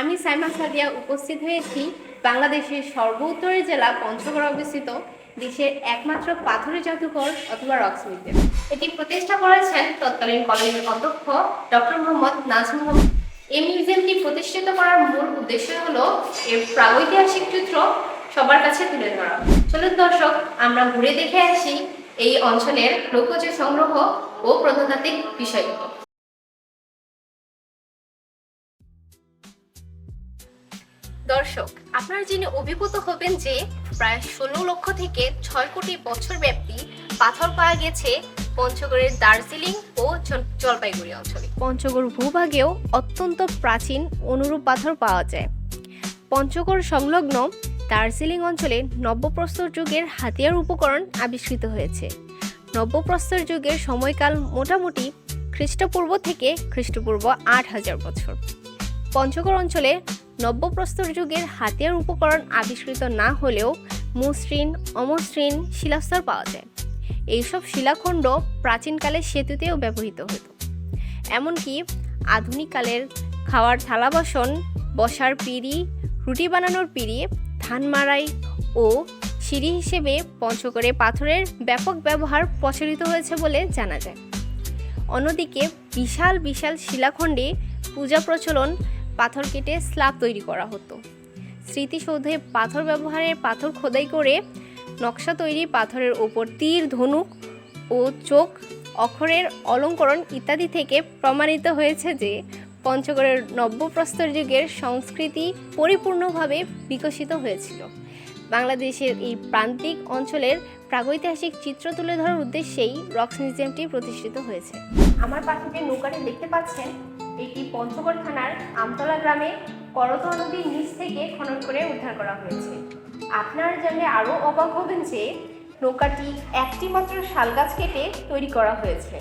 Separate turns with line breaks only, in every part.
আমি সাইমা সাদিয়া উপস্থিত হয়েছি বাংলাদেশের সর্বোত্তরের জেলা পঞ্চগড়ে অবস্থিত দেশের একমাত্র পাথরের জাদুঘর অথবা রক্স এটি প্রতিষ্ঠা করেছেন তৎকালীন কলেজের অধ্যক্ষ ডক্টর মোহাম্মদ নাজমুল মোহাম্মদ এই মিউজিয়ামটি প্রতিষ্ঠিত করার মূল উদ্দেশ্য হলো এর প্রাগৈতিহাসিক চিত্র সবার কাছে তুলে ধরা। চলুন দর্শক, আমরা ঘুরে দেখে আসি এই অঞ্চলের লোকজ সংগ্রহ ও প্রত্নতাত্ত্বিক বিষয়গুলো। দর্শক, আপনারা জেনে অভিভূত হবেন যে প্রায় ষোলো লক্ষ থেকে ছয় কোটি বছর ব্যাপী পাথর পাওয়া গেছে পঞ্চগড়ের দার্জিলিং ও জলপাইগুড়ি অঞ্চলে। পঞ্চগড় ভূভাগেও অত্যন্ত প্রাচীন অনুরূপ পাথর পাওয়া যায়। পঞ্চগড় সংলগ্ন দার্জিলিং অঞ্চলে নব্যপ্রস্তর যুগের হাতিয়ার উপকরণ আবিষ্কৃত হয়েছে। নব্যপ্রস্তর যুগের সময়কাল মোটামুটি খ্রিস্টপূর্ব থেকে খ্রিস্টপূর্ব আট হাজার বছর। পঞ্চগড় অঞ্চলে নব্যপ্রস্তর যুগের হাতিয়ার উপকরণ আবিষ্কৃত না হলেও মসৃণ, অমসৃণ শিলাস্তর পাওয়া যায়। এইসব শিলাখণ্ড প্রাচীনকালে সেতুতেও ব্যবহৃত হতো। এমনকি আধুনিককালের খাওয়ার থালা বাসন, বসার পিঁড়ি, রুটি বানানোর পিঁড়ি, ধান মাড়াই ও সিঁড়ি হিসেবে পঞ্চগড়ে পাথরের ব্যাপক ব্যবহার প্রচলিত হয়েছে বলে জানা যায়। অন্যদিকে বিশাল বিশাল শিলাখণ্ডে পূজা প্রচলন পাথর কেটে স্ল্যাব তৈরি করা হতো। স্মৃতিসৌধে পাথর ব্যবহারের পাথর খোদাই করে নকশা তৈরি পাথরের ওপর তীর, ধনুক ও চোখ, অক্ষরের অলঙ্করণ ইত্যাদি থেকে প্রমাণিত হয়েছে যে পঞ্চগড়ের নব্যপ্রস্তর যুগের সংস্কৃতি পরিপূর্ণভাবে বিকশিত হয়েছিল। বাংলাদেশের এই প্রান্তিক অঞ্চলের প্রাগৈতিহাসিক চিত্র তুলে ধরার উদ্দেশ্যেই রক্স মিউজিয়ামটি প্রতিষ্ঠিত হয়েছে। আমার পাশে নৌকাটি দেখতে পাচ্ছেন? এটি পঞ্চগড় থানার আমতলা গ্রামে করতোয়া নদীর নিচ থেকে খনন করে উদ্ধার করা হয়েছে। আপনারা জানলে আরও অবাক হবেন যে নৌকাটি একটি মাত্র শালগাছ কেটে তৈরি করা হয়েছে।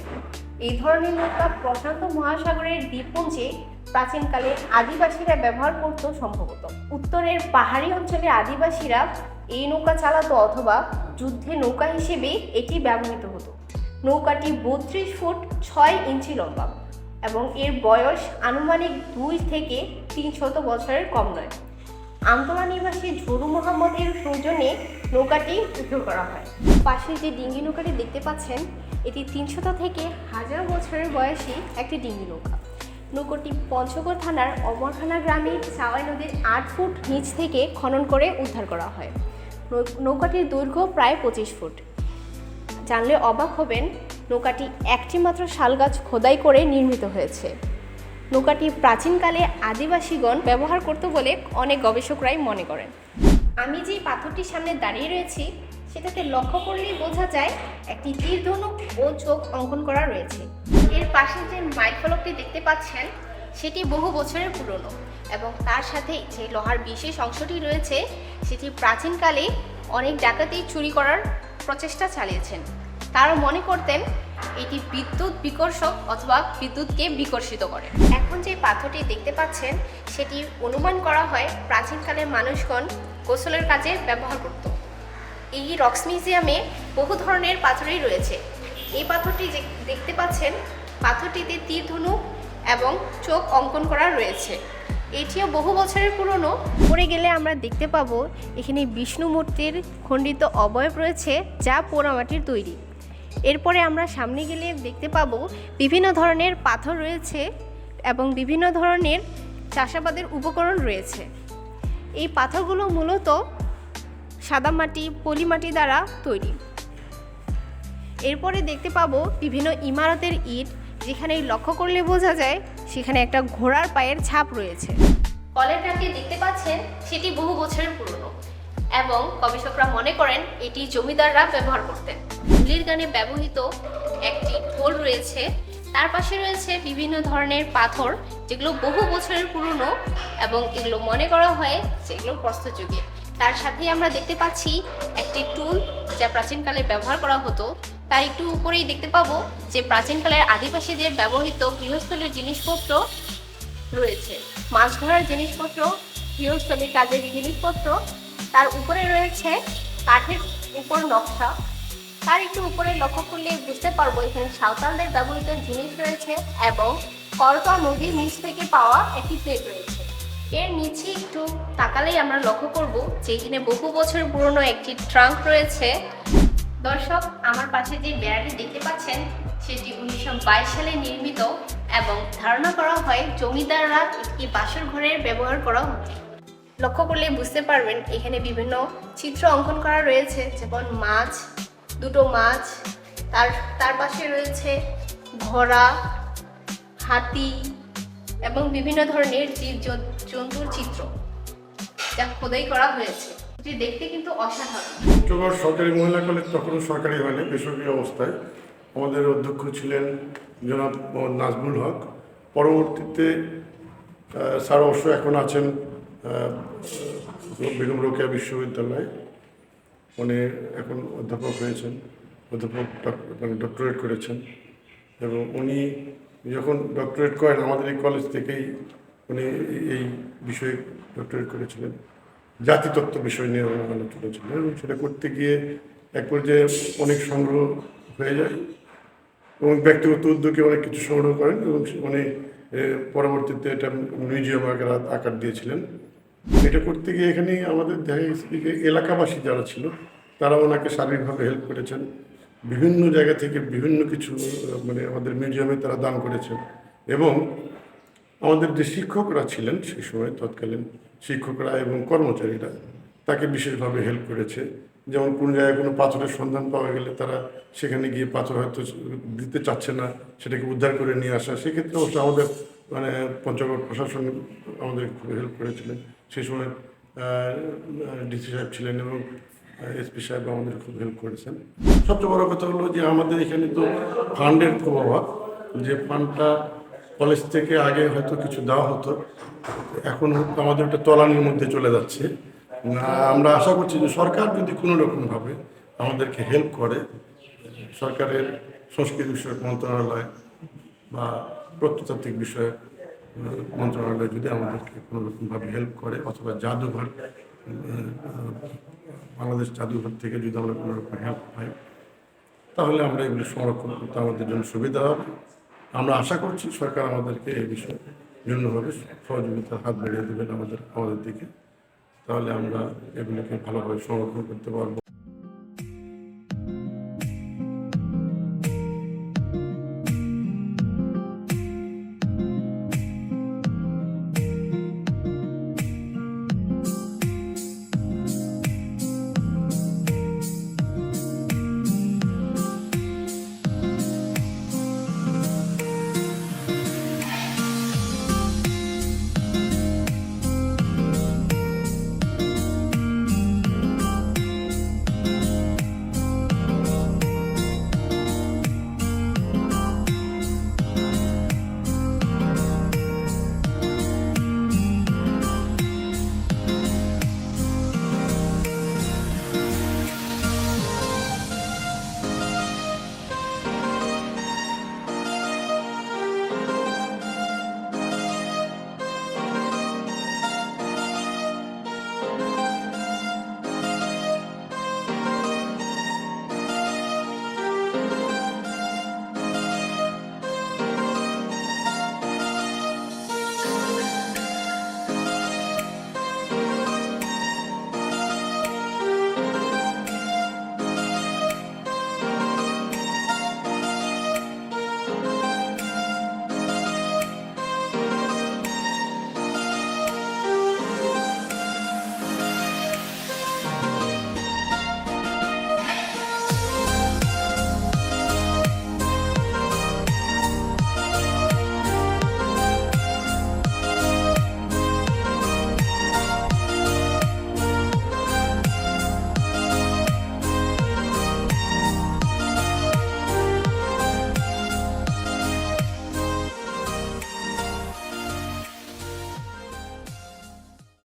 এই ধরনের নৌকা প্রশান্ত মহাসাগরের দ্বীপপুঞ্জে প্রাচীনকালে আদিবাসীরা ব্যবহার করত সম্ভবত। উত্তরের পাহাড়ি অঞ্চলে আদিবাসীরা এই নৌকা চালাতো অথবা যুদ্ধে নৌকা হিসেবে এটি ব্যবহৃত হতো। নৌকাটি বত্রিশ ফুট ছয় ইঞ্চি লম্বা। এবং এর বয়স আনুমানিক দুই থেকে তিন শত বছরের কম নয়। আমতলা নিবাসী ঝরু মোহাম্মদের সৌজন্যে নৌকাটি উদ্ধার করা হয়। পাশে যে ডিঙ্গি নৌকাটি দেখতে পাচ্ছেন, এটি তিনশত থেকে হাজার বছরের বয়সী একটি ডিঙ্গি নৌকা। নৌকাটি পঞ্চগড় থানার অমরখানা গ্রামে চাওয়াই নদীর আট ফুট নিচ থেকে খনন করে উদ্ধার করা হয়। নৌকাটির দৈর্ঘ্য প্রায় পঁচিশ ফুট। জানলে অবাক হবেন, নৌকাটি একটি মাত্র শালগাছ খোদাই করে নির্মিত হয়েছে। নৌকাটি প্রাচীনকালে আদিবাসীগণ ব্যবহার করত বলে অনেক গবেষকরাই মনে করেন। আমি যে পাথরটির সামনে দাঁড়িয়ে রয়েছি সেটাতে লক্ষ্য করলেই বোঝা যায় একটি তীরধনুক ও চোখ অঙ্কন করা রয়েছে। এর পাশে যে মাইল ফলকটি দেখতে পাচ্ছেন, সেটি বহু বছরের পুরনো এবং তার সাথে যে লোহার বিশেষ অংশটি রয়েছে, সেটি প্রাচীনকালে অনেক ডাকাতি চুরি করার প্রচেষ্টা চালিয়েছেন। তারা মনে করতেন এটি বিদ্যুৎ বিকর্ষক অথবা বিদ্যুৎকে বিকর্ষিত করে। এখন যে পাথরটি দেখতে পাচ্ছেন, সেটি অনুমান করা হয় প্রাচীনকালে মানুষগণ গোসলের কাজে ব্যবহার করত। এই রক্স মিউজিয়ামে বহু ধরনের পাথরই রয়েছে। এই পাথরটি দেখতে পাচ্ছেন, পাথরটিতে তীর ধনুক এবং চোখ অঙ্কন করা রয়েছে। এটিও বহু বছরের পুরনো। পরে গেলে আমরা দেখতে পাবো এখানে বিষ্ণু মূর্তির খণ্ডিত অবয়ব রয়েছে যা পোড়ামাটির তৈরি। এরপরে আমরা সামনে গেলে দেখতে পাবো বিভিন্ন ধরনের পাথর রয়েছে এবং বিভিন্ন ধরনের চাষাবাদের উপকরণ রয়েছে। এই পাথরগুলো মূলত সাদা মাটি, পলি মাটি দ্বারা তৈরি। এরপরে দেখতে পাবো বিভিন্ন ইমারতের ইট যেখানে লক্ষ্য করলে বোঝা যায়, সেখানে একটা ঘোড়ার পায়ের ছাপ রয়েছে। কলের গ্রামটি দেখতে পাচ্ছেন, সেটি বহু বছরের পুরনো। এবং গবেষকরা মনে করেন, এটি জমিদাররা ব্যবহার করতেন। হুলির গানে ব্যবহৃত একটি ঢোল রয়েছে, তার পাশে রয়েছে বিভিন্ন ধরনের পাথর, যেগুলো বহু বছরের পুরনো এবং এগুলো মনে করা হয় যে এগুলো প্রস্তযুগে তার সাথেই আমরা দেখতে পাচ্ছি একটি টুল যা প্রাচীনকালে ব্যবহার করা হতো তার একটু উপরেই দেখতে পাবো যে প্রাচীনকালের আদিবাসীদের ব্যবহৃত গৃহস্থলীর জিনিসপত্র রয়েছে। মাছ ধরার জিনিসপত্র, গৃহস্থলীর কাজের জিনিসপত্র, তার উপরে রয়েছে কাঠের উপর নকশা। তার একটু উপরে লক্ষ্য করলে বুঝতে পারব এখানে সাঁওতালদের ব্যবহৃত জিনিস রয়েছে এবং করতোয়া নদীর নিচ থেকে পাওয়া একটি প্লেট রয়েছে। এর নিচে একটু তাকালেই আমরা লক্ষ্য করব যে এখানে বহু বছর পুরনো একটি ট্রাঙ্ক রয়েছে। দর্শক, আমার পাশে যে বেড়াটি দেখতে পাচ্ছেন, সেটি উনিশশো বাইশ সালে নির্মিত এবং ধারণা করা হয় জমিদাররা একটি বাসর ঘরের ব্যবহার করা হতো লক্ষ্য করলে বুঝতে পারবেন, এখানে বিভিন্ন চিত্র অঙ্কন করা রয়েছে, যেমন মাছ, দুটো মাছ, তার তার পাশে রয়েছে ঘোড়া, হাতি এবং বিভিন্ন ধরনের জীব জন্তুর চিত্র, যা খোদাই করা হয়েছে। এটি দেখতে কিন্তু অসাধারণ।
সরকারি মহিলা কলেজ তখনও সরকারি হয়নি, বেসরকারি অবস্থায়। আমাদের অধ্যক্ষ ছিলেন জনাব মোহাম্মদ নাজমুল হক। পরবর্তীতে স্যার অবশ্য এখন আছেন বেগম রোকেয়া বিশ্ববিদ্যালয়ে। উনি এখন অধ্যাপক হয়েছেন, অধ্যাপক মানে ডক্টরেট করেছেন। এবং উনি যখন ডক্টরেট করেন, আমাদের এই কলেজ থেকেই উনি এই বিষয়ে ডক্টরেট করেছিলেন। জাতিতত্ত্ব বিষয় নিয়ে আলোচনা চলেছিলেন এবং সেটা করতে গিয়ে এক পর্যায়ে অনেক সংগ্রহ হয়ে যায় এবং ব্যক্তিগত উদ্যোগে অনেক কিছু সংগ্রহ করেন এবং উনি পরবর্তীতে এটা মিউজিয়াম আকার আকার দিয়েছিলেন। এটা করতে গিয়ে এখানে আমাদের দেখা গেছে এলাকাবাসী যারা ছিল, তারা ওনাকে শারীরিকভাবে হেল্প করেছেন। বিভিন্ন জায়গা থেকে বিভিন্ন কিছু মানে আমাদের মিউজিয়ামে তারা দান করেছেন। এবং আমাদের যে শিক্ষকরা ছিলেন সেই সময় তৎকালীন শিক্ষকরা এবং কর্মচারীরা তাকে বিশেষভাবে হেল্প করেছে। যেমন কোনো জায়গায় কোনো পাথরের সন্ধান পাওয়া গেলে তারা সেখানে গিয়ে পাথর হয়তো দিতে চাচ্ছে না, সেটাকে উদ্ধার করে নিয়ে আসা। সেক্ষেত্রে অবশ্য আমাদের মানে পঞ্চগড় প্রশাসন আমাদের খুব হেল্প করেছিলেন। সেই সময় ডিসি সাহেব ছিলেন এবং এসপি সাহেব আমাদের খুব হেল্প করেছেন। সবচেয়ে বড় কথা হলো যে আমাদের এখানে তো ফান্ডের খুব অভাব। যে ফান্ডটা কলেজ থেকে আগে হয়তো কিছু দেওয়া হতো। এখন আমাদের ওটা তলানির মধ্যে চলে যাচ্ছে। আমরা আশা করছি যে সরকার যদি কোনো রকমভাবে আমাদেরকে হেল্প করে, সরকারের সংস্কৃতি বিষয়ক মন্ত্রণালয় বা প্রত্নতাত্ত্বিক বিষয়ক মন্ত্রণালয় যদি আমাদেরকে কোনো রকমভাবে হেল্প করে, অথবা জাদুঘর বাংলাদেশ জাদুঘর থেকে যদি আমরা কোনো রকম হেল্প পাই, তাহলে আমরা এগুলি সংরক্ষণ করতে আমাদের জন্য সুবিধা হবে। আমরা আশা করছি সরকার আমাদেরকে এই বিষয়ে বিভিন্নভাবে সহযোগিতার হাত বাড়িয়ে দেবেন আমাদের আমাদের দিকে। তাহলে আমরা এগুলোকে ভালোভাবে সংরক্ষণ করতে পারব।